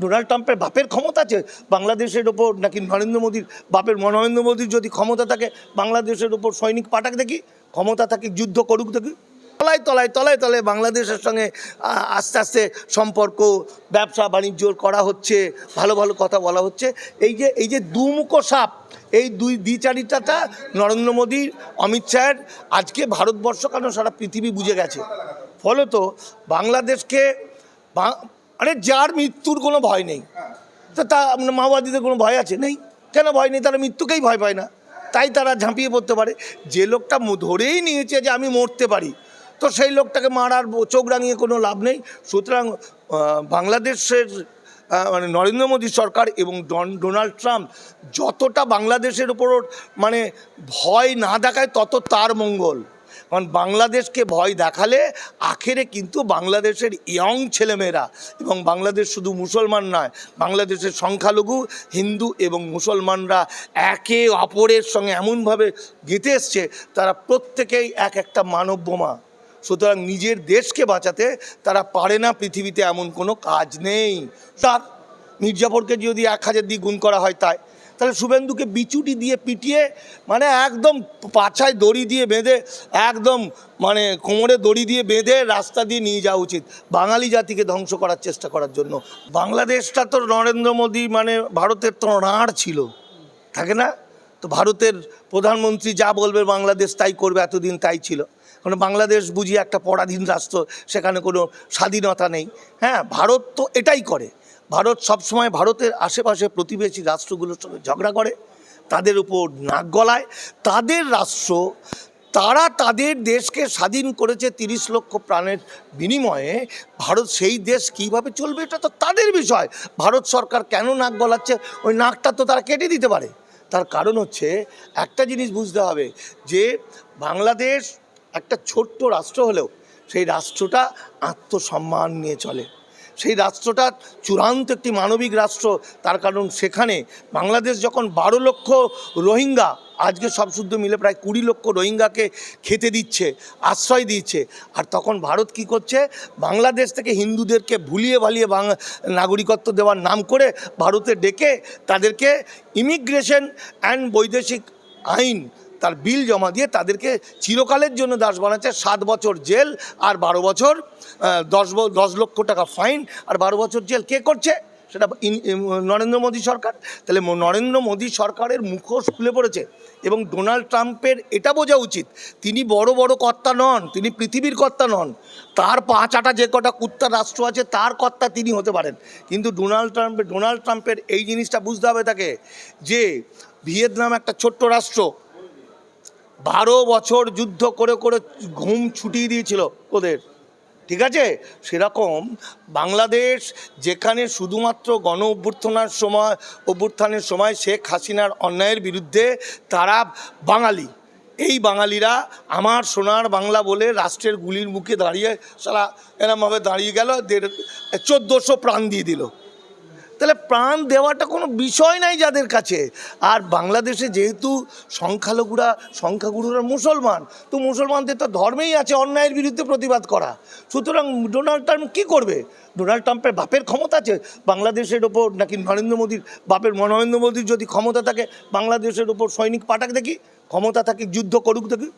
Donald ট্রাম্পের বাপের ক্ষমতা আছে, বাংলাদেশের ওপর নাকি নরেন্দ্র মোদীর বাপের নরেন্দ্র মোদীর যদি ক্ষমতা থাকে, বাংলাদেশের ওপর সৈনিক পাঠাক দেখি, ক্ষমতা থাকে, যুদ্ধ করুক দেখি। তলায় তলায় তলায় তলায় বাংলাদেশের সঙ্গে আস্তে আস্তে সম্পর্ক, ব্যবসা, বাণিজ্য করা হচ্ছে, ভালো ভালো কথা বলা হচ্ছে। এই যে এই যে দুমুখো সাপ, এই দুই দ্বিচারিতাটা নরেন্দ্র মোদীর, অমিত শাহের, আজকে ভারতবর্ষ কেন সারা পৃথিবী বুঝে গেছে? ফলত বাংলাদেশকে আরে যার মৃত্যুর কোনো ভয় নেই। তো তা মাওবাদীদের কোনো ভয় আছে? নেই। কেন ভয় নেই? তারা মৃত্যুকেই ভয় পায় না। তাই তারা ঝাঁপিয়ে পড়তে পারে। যে লোকটা ধরেই নিয়েছে যে আমি মরতে পারি, তো সেই লোকটাকে মারার চোখ রাঙিয়ে কোনো লাভ নেই। সুতরাং বাংলাদেশের মানে নরেন্দ্র মোদী সরকার এবং ডন- ডোনাল্ড ট্রাম্প যতটা বাংলাদেশের উপর মানে ভয় না দেখায়, তত তার মঙ্গল। কারণ বাংলাদেশকে ভয় দেখালে আখেরে কিন্তু বাংলাদেশের ইয়ং ছেলেমেয়েরা এবং বাংলাদেশ শুধু মুসলমান নয়, বাংলাদেশের সংখ্যালঘু, হিন্দু এবং মুসলমানরা একে অপরের সঙ্গে এমনভাবে গেঁথে এসছে, তারা প্রত্যেকেই এক একটা মানব বোমা সুতরাং নিজের দেশকে বাঁচাতে তারা পারে না পৃথিবীতে এমন কোনো কাজ নেই। তার মির্জাফরকে যদি এক হাজার দিয়ে গুণ করা হয় তাই। তাহলে শুভেন্দুকে বিচুটি দিয়ে পিটিয়ে মানে একদম পাছায় দড়ি দিয়ে বেঁধে, একদম মানে কোমরে দড়ি দিয়ে বেঁধে রাস্তা দিয়ে নিয়ে যাওয়া উচিত, বাঙালি জাতিকে ধ্বংস করার চেষ্টা করার জন্য। বাংলাদেশটা তো নরেন্দ্র মোদী মানে ভারতের তো রাঁড় ছিল, থাকে না? তো ভারতের প্রধানমন্ত্রী যা বলবে বাংলাদেশ তাই করবে, এতদিন তাই ছিল। কারণ বাংলাদেশ বুঝি একটা পরাধীন রাষ্ট্র, সেখানে কোনো স্বাধীনতা নেই। হ্যাঁ ভারত তো এটাই করে। ভারত সবসময় ভারতের আশেপাশে প্রতিবেশী রাষ্ট্রগুলোর সঙ্গে ঝগড়া করে, তাদের উপর নাক গলায়। তাদের রাষ্ট্র, তারা তাদের দেশকে স্বাধীন করেছে তিরিশ লক্ষ প্রাণের বিনিময়ে। ভারত সেই দেশ কীভাবে চলবে এটা তো তাদের বিষয়। ভারত সরকার কেন নাক গলাচ্ছে? ওই নাকটা তো তারা কেটে দিতে পারে। তার কারণ হচ্ছে একটা জিনিস বুঝতে হবে, যে বাংলাদেশ একটা ছোট্ট রাষ্ট্র হলেও সেই রাষ্ট্রটা আত্মসম্মান নিয়ে চলে। সেই রাষ্ট্রটা চূড়ান্ত একটি মানবিক রাষ্ট্র। তার কারণ সেখানে বাংলাদেশ যখন বারো লক্ষ রোহিঙ্গা, আজকে সব শুদ্ধ মিলে প্রায় কুড়ি লক্ষ রোহিঙ্গাকে খেতে দিচ্ছে, আশ্রয় দিচ্ছে। আর তখন ভারত কি করছে? বাংলাদেশ থেকে হিন্দুদেরকে ভুলিয়ে ভালিয়ে নাগরিকত্ব দেওয়ার নাম করে ভারতে ডেকে তাদেরকে ইমিগ্রেশন অ্যান্ড বৈদেশিক আইন তার বিল জমা দিয়ে তাদেরকে চিরকালের জন্য দাস বানাচ্ছে। সাত বছর জেল আর বারো বছর দশ দশ লক্ষ টাকা ফাইন আর বারো বছর জেল। কে করছে? সেটা নরেন্দ্র মোদী সরকার। তাহলে নরেন্দ্র মোদী সরকারের মুখোশ খুলে পড়েছে এবং ডোনাল্ড ট্রাম্পের এটা বোঝা উচিত, তিনি বড় বড় কর্তা নন, তিনি পৃথিবীর কর্তা নন। তার পাঁচ আটা যে কটা কুত্তা রাষ্ট্র আছে, তার কর্তা তিনি হতে পারেন। কিন্তু ডোনাল্ড ট্রাম্পের ডোনাল্ড ট্রাম্পের এই জিনিসটা বুঝতে হবে তাকে যে ভিয়েতনাম একটা ছোট্ট রাষ্ট্র বারো বছর যুদ্ধ করে করে ঘুম ছুটিয়ে দিয়েছিল ওদের। ঠিক আছে? সেরকম বাংলাদেশ যেখানে শুধুমাত্র গণ অভ্যুত্থানের সময় অভ্যুত্থানের সময় শেখ হাসিনার অন্যায়ের বিরুদ্ধে তারা বাঙালি। এই বাঙালিরা আমার সোনার বাংলা বলে রাষ্ট্রের গুলির মুখে দাঁড়িয়ে সারা এরমভাবে দাঁড়িয়ে গেল, দেড়, চোদ্দোশো প্রাণ দিয়ে দিল। তাহলে প্রাণ দেওয়াটা কোনো বিষয় নাই যাদের কাছে। আর বাংলাদেশে যেহেতু সংখ্যালঘুরা, সংখ্যাগুরুরা মুসলমান, তো মুসলমানদের তো ধর্মেই আছে অন্যায়ের বিরুদ্ধে প্রতিবাদ করা। সুতরাং ডোনাল্ড ট্রাম্প কী করবে? ডোনাল্ড ট্রাম্পের বাপের ক্ষমতা আছে? বাংলাদেশের ওপর নাকি নরেন্দ্র মোদীর বাপের, নরেন্দ্র মোদীর যদি ক্ষমতা থাকে, বাংলাদেশের ওপর সৈনিক পাঠাক দেখি, ক্ষমতা থাকে, যুদ্ধ করুক দেখি।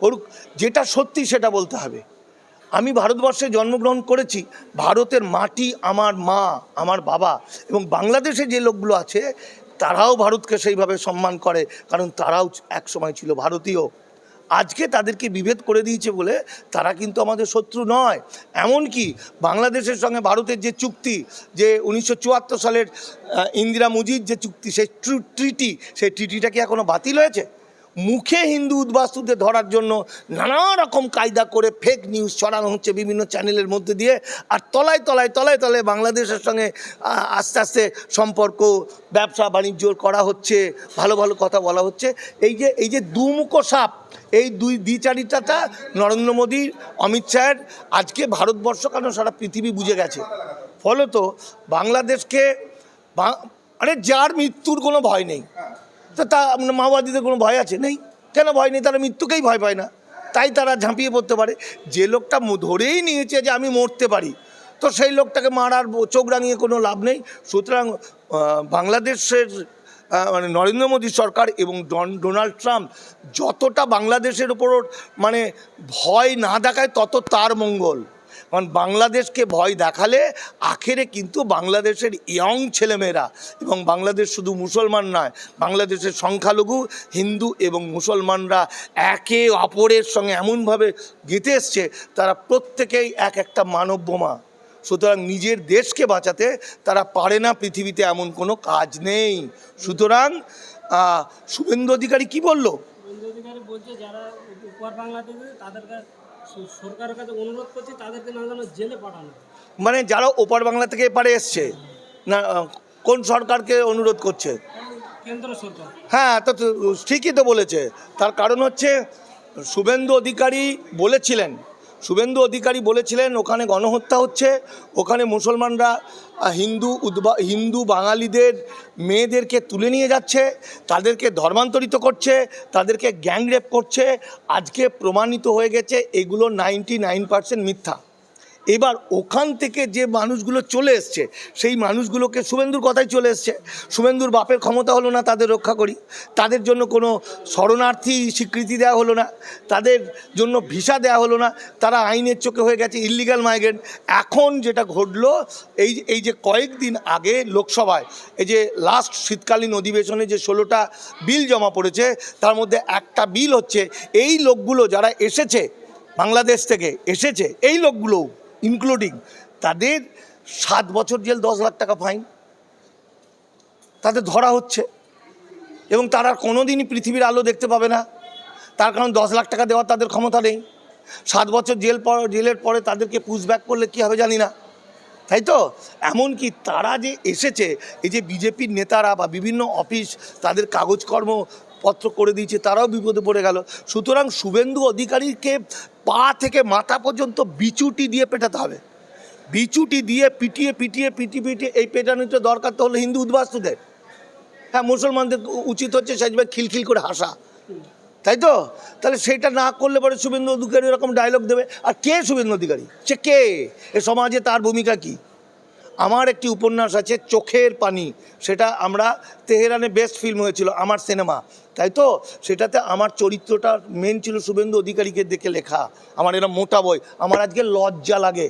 করুক, যেটা সত্যি সেটা বলতে হবে। আমি ভারতবর্ষে জন্মগ্রহণ করেছি, ভারতের মাটি আমার মা, আমার বাবা এবং বাংলাদেশে যে লোকগুলো আছে, তারাও ভারতকে সেইভাবে সম্মান করে কারণ তারাও এক সময় ছিল ভারতীয়। আজকে তাদেরকে বিভেদ করে দিয়েছে বলে তারা কিন্তু আমাদের শত্রু নয়। এমনকি বাংলাদেশের সঙ্গে ভারতের যে চুক্তি, যে উনিশশো চুয়াত্তর সালের ইন্দিরা মুজির যে চুক্তি, সেই ট্রিটি, সেই ট্রিটিটা কি এখনও বাতিল হয়েছে? মুখে হিন্দু উদ্বাস্তুদের ধরার জন্য নানা রকম কায়দা করে ফেক নিউজ ছড়ানো হচ্ছে বিভিন্ন চ্যানেলের মধ্যে দিয়ে। আর তলায় তলায় তলায় তলায় বাংলাদেশের সঙ্গে আস্তে আস্তে সম্পর্ক, ব্যবসা বাণিজ্য করা হচ্ছে, ভালো ভালো কথা বলা হচ্ছে। এই যে এই যে দুমুখো সাপ, এই দুই দ্বিচারিতাটা নরেন্দ্র মোদী, অমিত শাহের, আজকে ভারতবর্ষ কেন সারা পৃথিবী বুঝে গেছে। ফলত বাংলাদেশকে আরে যার মৃত্যুর কোনো ভয় নেই। তো তা মানে মাওবাদীদের কোনো ভয় আছে? নেই। কেন ভয় নেই? তারা মৃত্যুকেই ভয় পায় না। তাই তারা ঝাঁপিয়ে পড়তে পারে। যে লোকটা ধরেই নিয়েছে যে আমি মরতে পারি, তো সেই লোকটাকে মারার চোখ রাঙিয়ে কোনো লাভ নেই। সুতরাং বাংলাদেশের মানে নরেন্দ্র মোদী সরকার এবং ডন- ডোনাল্ড ট্রাম্প যতটা বাংলাদেশের উপর মানে ভয় না দেখায়, তত তার মঙ্গল। কারণ বাংলাদেশকে ভয় দেখালে আখেরে কিন্তু বাংলাদেশের ইয়ং ছেলেমেয়েরা এবং বাংলাদেশ শুধু মুসলমান নয়, বাংলাদেশের সংখ্যালঘু, হিন্দু এবং মুসলমানরা একে অপরের সঙ্গে এমনভাবে গেঁথে এসছে, তারা প্রত্যেকেই এক একটা মানব বোমা সুতরাং নিজের দেশকে বাঁচাতে তারা পারে না পৃথিবীতে এমন কোনো কাজ নেই। সুতরাং শুভেন্দু অধিকারী কি বলল? বলছে, যারা উপর তাদের সরকারের কাছে অনুরোধ করছে তাদেরকে না যেন জেলে পাঠানো মানে যারা ওপার বাংলা থেকে এপারে এসছে না কোন সরকারকে অনুরোধ করছে? কেন্দ্র সরকার। হ্যাঁ তো তো ঠিকই তো বলেছে। তার কারণ হচ্ছে শুভেন্দু অধিকারী বলেছিলেন শুভেন্দু অধিকারী বলেছিলেন, ওখানে গণহত্যা হচ্ছে, ওখানে মুসলমানরা হিন্দু উদ্বা, হিন্দু বাঙালিদের মেয়েদেরকে তুলে নিয়ে যাচ্ছে, তাদেরকে ধর্মান্তরিত করছে, তাদেরকে গ্যাংরেপ করছে, আজকে প্রমাণিত হয়ে গেছে, এগুলো নাইনটি নাইন পার্সেন্ট মিথ্যা। এবার ওখান থেকে যে মানুষগুলো চলে এসছে, সেই মানুষগুলোকে শুভেন্দুর কথাই চলে এসছে। শুভেন্দুর বাপের ক্ষমতা হলো না তাদের রক্ষা করি। তাদের জন্য কোনো শরণার্থী স্বীকৃতি দেওয়া হলো না। তাদের জন্য ভিসা দেওয়া হলো না। তারা আইনের চোখে হয়ে গেছে ইলিগাল মাইগ্রেন্ট এখন যেটা ঘটলো, এই এই যে কয়েকদিন আগে লোকসভায়, এই যে লাস্ট শীতকালীন অধিবেশনে যে ষোলোটা বিল জমা পড়েছে, তার মধ্যে একটা বিল হচ্ছে, এই লোকগুলো যারা এসেছে, বাংলাদেশ থেকে এসেছে, এই লোকগুলো ইনক্লুডিং তাদের সাত বছর জেল, দশ লাখ টাকা ফাইন। তাদের ধরা হচ্ছে। এবং তারা কোনো দিনই পৃথিবীর আলো দেখতে পাবে না। তার কারণ দশ লাখ টাকা দেওয়ার তাদের ক্ষমতা নেই। সাত বছর জেল পর, জেলের পরে তাদেরকে পুশব্যাক করলে কী হবে জানি না। তাই তো? এমনকি তারা যে এসেছে, এই যে বিজেপির নেতারা বা বিভিন্ন অফিস তাদের কাগজকর্ম পত্র করে দিয়েছে, তারাও বিপদে পড়ে গেল। সুতরাং শুভেন্দু অধিকারীকে পা থেকে মাথা পর্যন্ত বিচুটি দিয়ে পেটাতে হবে। বিচুটি দিয়ে পিটিয়ে পিটিয়ে পিটিয়ে পিটিয়ে এই পেটানোটা দরকার তো হলো হিন্দু উদ্বাস্তুদের। হ্যাঁ মুসলমানদের উচিত হচ্ছে সেজভাবে খিলখিল করে হাসা। তাই তো? তাহলে সেটা না করলে পরে শুভেন্দু অধিকারী এরকম ডায়লগ দেবে। আর কে শুভেন্দু অধিকারী? সে কে? এ সমাজে তার ভূমিকা কি? আমার একটি উপন্যাস আছে, চোখের পানি। সেটা আমরা তেহরানে বেস্ট ফিল্ম হয়েছিল, আমার সিনেমা তাই তো? সেটাতে আমার চরিত্রটা মেন ছিল শুভেন্দু অধিকারীকে দেখে লেখা। আমার এরকম মোটা বই। আমার আজকে লজ্জা লাগে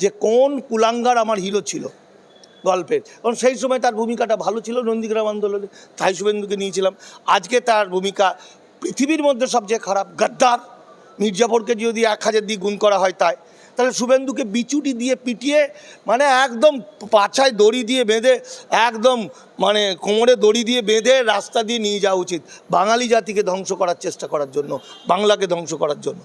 যে কোন কুলাঙ্গার আমার হিরো ছিল গল্পের। কারণ সেই সময় তার ভূমিকাটা ভালো ছিল নন্দীগ্রাম আন্দোলনে, তাই শুভেন্দুকে নিয়েছিলাম। আজকে তার ভূমিকা পৃথিবীর মধ্যে সবচেয়ে খারাপ, গাদ্দার। মির্জাফরকে যদি এক হাজার দিয়ে গুণ করা হয় তাই। তাহলে শুভেন্দুকে বিচুটি দিয়ে পিটিয়ে মানে একদম পাছায় দড়ি দিয়ে বেঁধে, একদম মানে কোমরে দড়ি দিয়ে বেঁধে রাস্তা দিয়ে নিয়ে যাওয়া উচিত। বাঙালি জাতিকে ধ্বংস করার চেষ্টা করার জন্য, বাংলাকে ধ্বংস করার জন্য।